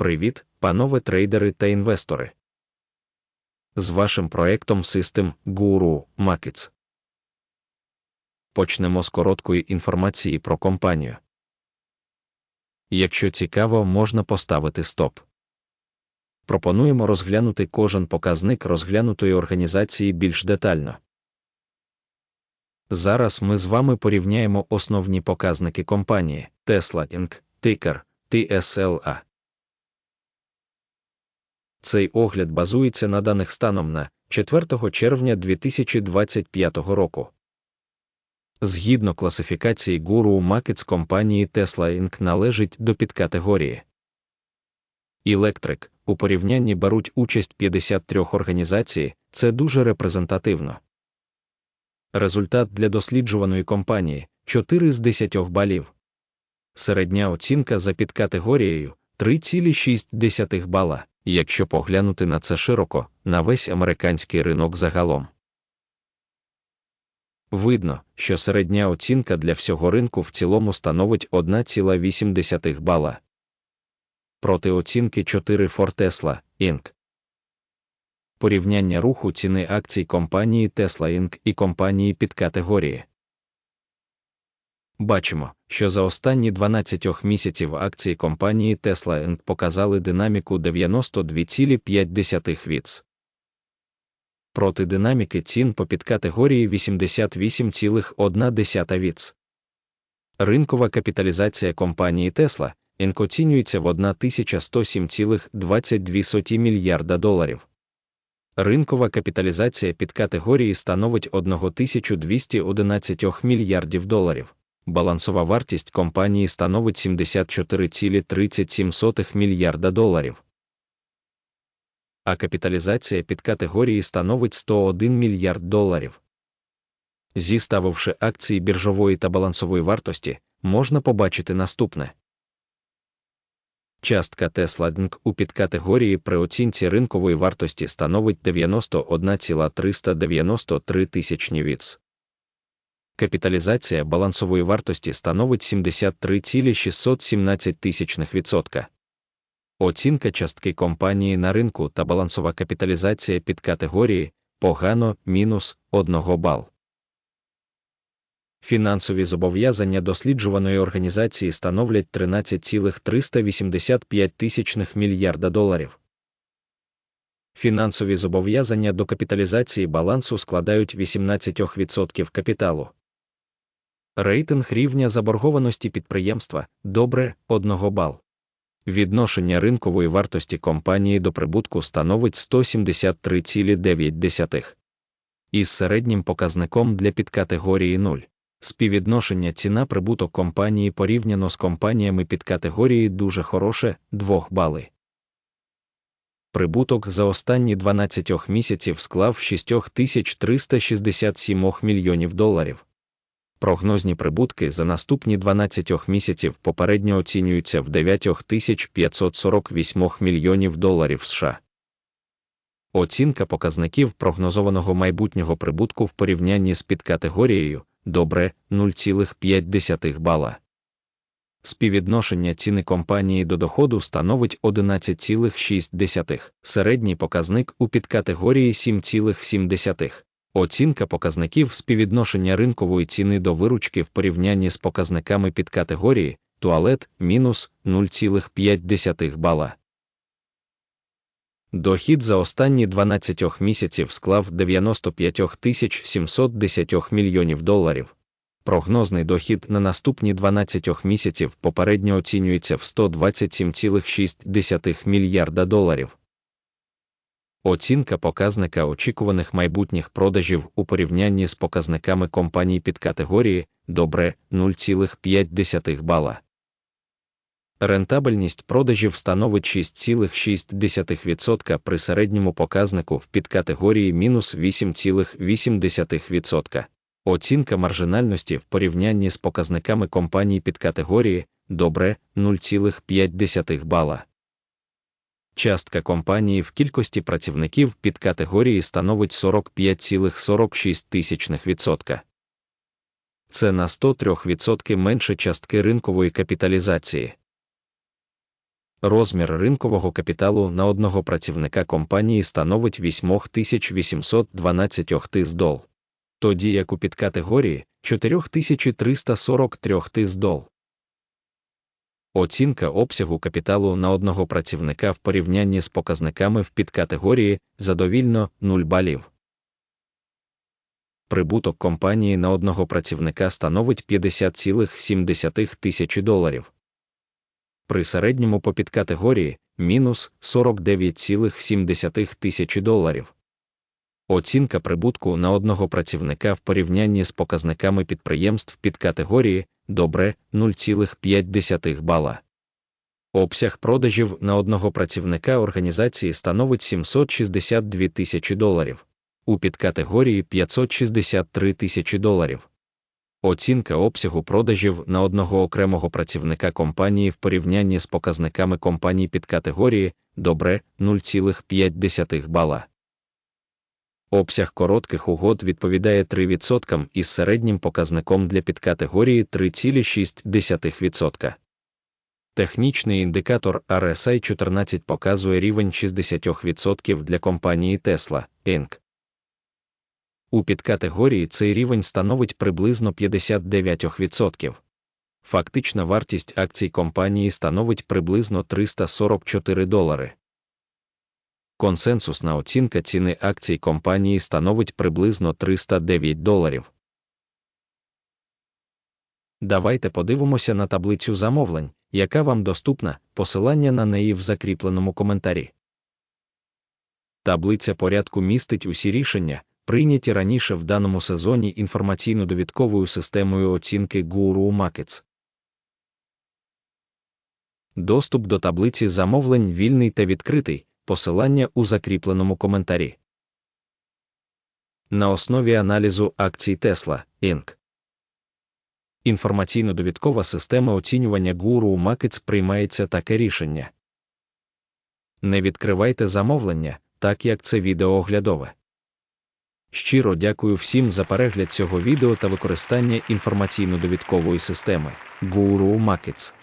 Привіт, панове трейдери та інвестори. З вашим проектом System Guru Markets. Почнемо з короткої інформації про компанію. Якщо цікаво, можна поставити стоп. Пропонуємо розглянути кожен показник розглянутої організації більш детально. Зараз ми з вами порівняємо основні показники компанії Tesla Inc. Ticker TSLA. Цей огляд базується на даних станом на 4 червня 2025 року. Згідно класифікації Guru Markets компанії Tesla Inc. належить до підкатегорії Electric. У порівнянні беруть участь 53 організацій, це дуже репрезентативно. Результат для досліджуваної компанії 4 з 10 балів. Середня оцінка за підкатегорією 3,6 бала, якщо поглянути на це широко, на весь американський ринок загалом. Видно, що середня оцінка для всього ринку в цілому становить 1,8 бала. Проти оцінки 4 for Tesla, Inc. Порівняння руху ціни акцій компанії Tesla Inc. і компанії під категорії. Бачимо, що за останні 12 місяців акції компанії Tesla Inc. показали динаміку 92,5 віц. Проти динаміки цін по підкатегорії 88,1 віц. Ринкова капіталізація компанії Tesla Inc. оцінюється в 1107,22 мільярда доларів. Ринкова капіталізація підкатегорії становить 1211 мільярдів доларів балансова вартість компанії становить 74,37 мільярда доларів. А капіталізація під категорії становить 101 мільярд доларів. Зіставивши акції біржової та балансової вартості, можна побачити наступне. Частка Tesla Inc. у підкатегорії при оцінці ринкової вартості становить 91,393 тисячні віц капіталізація балансової вартості становить 73,617 тисячних відсотка. Оцінка частки компанії на ринку та балансова капіталізація під категорії погано мінус 1 бал. Фінансові зобов'язання досліджуваної організації становлять 13,385 тисячних мільярда доларів. Фінансові зобов'язання до капіталізації балансу складають 18% капіталу. Рейтинг рівня заборгованості підприємства добре 1 бал. Відношення ринкової вартості компанії до прибутку становить 173,9. Із середнім показником для підкатегорії 0. Співвідношення ціна прибуток компанії порівняно з компаніями підкатегорії дуже хороше 2 бали. Прибуток за останні 12 місяців склав 6367 мільйонів доларів. Прогнозні прибутки за наступні 12 місяців попередньо оцінюються в 9548 мільйонів доларів США. Оцінка показників прогнозованого майбутнього прибутку в порівнянні з підкатегорією добре 0,5 бала. Співвідношення ціни компанії до доходу становить 11,6, середній показник у підкатегорії 7,7. Оцінка показників співвідношення ринкової ціни до виручки в порівнянні з показниками під категорії туалет мінус 0,5 бала. Дохід за останні 12 місяців склав 95 710 мільйонів доларів. Прогнозний дохід на наступні 12 місяців попередньо оцінюється в 127,6 мільярда доларів. Оцінка показника очікуваних майбутніх продажів у порівнянні з показниками компаній під категорії добре 0,5 бала. Рентабельність продажів становить 6,6% при середньому показнику в підкатегорії мінус 8,8%. Оцінка маржинальності в порівнянні з показниками компаній під категорії добре 0,5 бала. Частка компанії в кількості працівників під категорії становить 45,46%. Це на 103% менше частки ринкової капіталізації. Розмір ринкового капіталу на одного працівника компанії становить 8812 тис дол. Тоді як у підкатегорії 4343 тис дол. Оцінка обсягу капіталу на одного працівника в порівнянні з показниками в підкатегорії задовільно 0 балів. Прибуток компанії на одного працівника становить 50,7 тисячі доларів. При середньому по підкатегорії мінус 49,7 тисячі доларів. Оцінка прибутку на одного працівника в порівнянні з показниками підприємств підкатегорії добре 0,5 бала. Обсяг продажів на одного працівника організації становить 762 тисячі доларів, у підкатегорії 563 тисячі доларів. Оцінка обсягу продажів на одного окремого працівника компанії в порівнянні з показниками компаній підкатегорії добре 0,5 бала. Обсяг коротких угод відповідає 3% із середнім показником для підкатегорії 3,6%. Технічний індикатор RSI 14 показує рівень 60% для компанії Tesla, Inc. У підкатегорії цей рівень становить приблизно 59%. Фактична вартість акцій компанії становить приблизно 344 долари. Консенсусна оцінка ціни акцій компанії становить приблизно 309 доларів. Давайте подивимося на таблицю замовлень, яка вам доступна, посилання на неї в закріпленому коментарі. Таблиця порядку містить усі рішення, прийняті раніше в даному сезоні інформаційно-довідковою системою оцінки Guru Markets. Доступ до таблиці замовлень вільний та відкритий, посилання у закріпленому коментарі. На основі аналізу акцій Tesla, Inc. Інформаційно-довідкова система оцінювання Guru Markets приймається таке рішення. Не відкривайте замовлення, так як це відео оглядове. Щиро дякую всім за перегляд цього відео та використання інформаційно-довідкової системи Guru Markets.